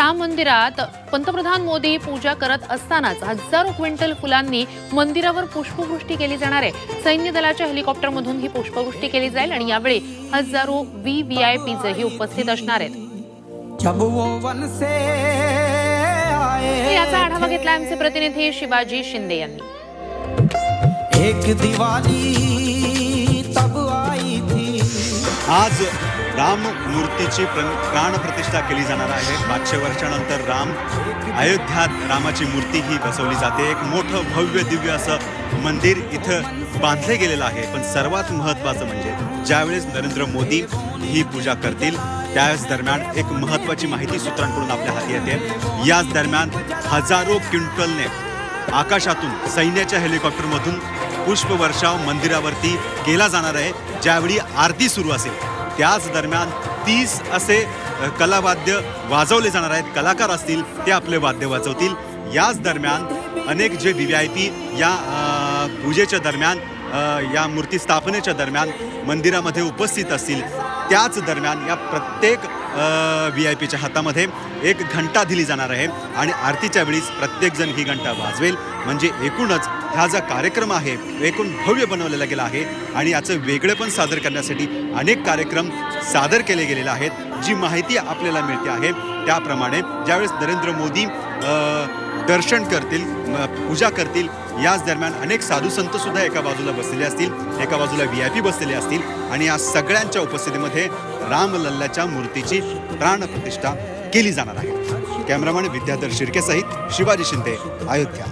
राम मंदिरात पंतप्रधान मोदी पूजा करत असतानाच हजारो क्विंटल फुलांनी मंदिरावर पुष्पवृष्टी केली जाणार आहे. सैन्य दलाच्या हेलिकॉप्टरमधून ही पुष्पवृष्टी केली जाईल आणि यावेळी हजारो व्ही व्ही आय पीजही उपस्थित असणार आहेत. जब वो वन से आए याचा आढावा घेतला आमचे प्रतिनिधी शिवाजी शिंदे यांनी. एक दिवाली तब आई थी. आज राम मूर्तीची प्र- प्रतिष्ठा केली जाणार आहे. पाचशे वर्षानंतर राम अयोध्यात रामाची मूर्ती ही बसवली जाते. एक मोठं भव्य दिव्य असं मंदिर इथं बांधले गेलेलं आहे. पण सर्वात महत्त्वाचं म्हणजे ज्यावेळेस नरेंद्र मोदी ही पूजा करतील त्यावेळेस दरम्यान एक महत्त्वाची माहिती सूत्रांकडून आपल्या हाती येते. याच दरम्यान हजारो क्विंटलने आकाशातून सैन्याच्या हेलिकॉप्टरमधून पुष्पवर्षाव मंदिरावरती केला जाणार आहे. ज्यावेळी आरती सुरू असेल त्याच दरम्यान तीस असे कलावाद्य वाजवले जाणार आहेत. कलाकार असतील ते आपले वाद्य वाजवतील. याच दरम्यान अनेक जे व्ही आय पी या पूजेच्या दरम्यान या मूर्ती स्थापनेच्या दरम्यान मंदिरामध्ये उपस्थित असतील. त्याच दरम्यान या प्रत्येक व्ही आय पीच्या हातामध्ये एक घंटा दिली जाणार आहे आणि आरतीच्या वेळीच प्रत्येकजण ही घंटा वाजवेल. म्हणजे एकूणच हा जो कार्यक्रम आहे एकूण भव्य बनवलेला गेला आहे आणि याचं वेगळेपण सादर करण्यासाठी अनेक कार्यक्रम सादर केले गेलेले आहेत. जी माहिती आपल्याला मिळते आहे त्याप्रमाणे ज्यावेळेस नरेंद्र मोदी दर्शन करतील पूजा करतील याच दरम्यान अनेक साधू संत सुद्धा एका बाजूला बसलेले असतील एका बाजूला व्ही आय पी बसलेले असतील आणि या सगळ्यांच्या उपस्थितीमध्ये रामलल्ल्याच्या मूर्तीची प्राणप्रतिष्ठा केली जाणार आहे. कॅमेरामॅन विद्याधर शिर्के सहित शिवाजी शिंदे अयोध्या.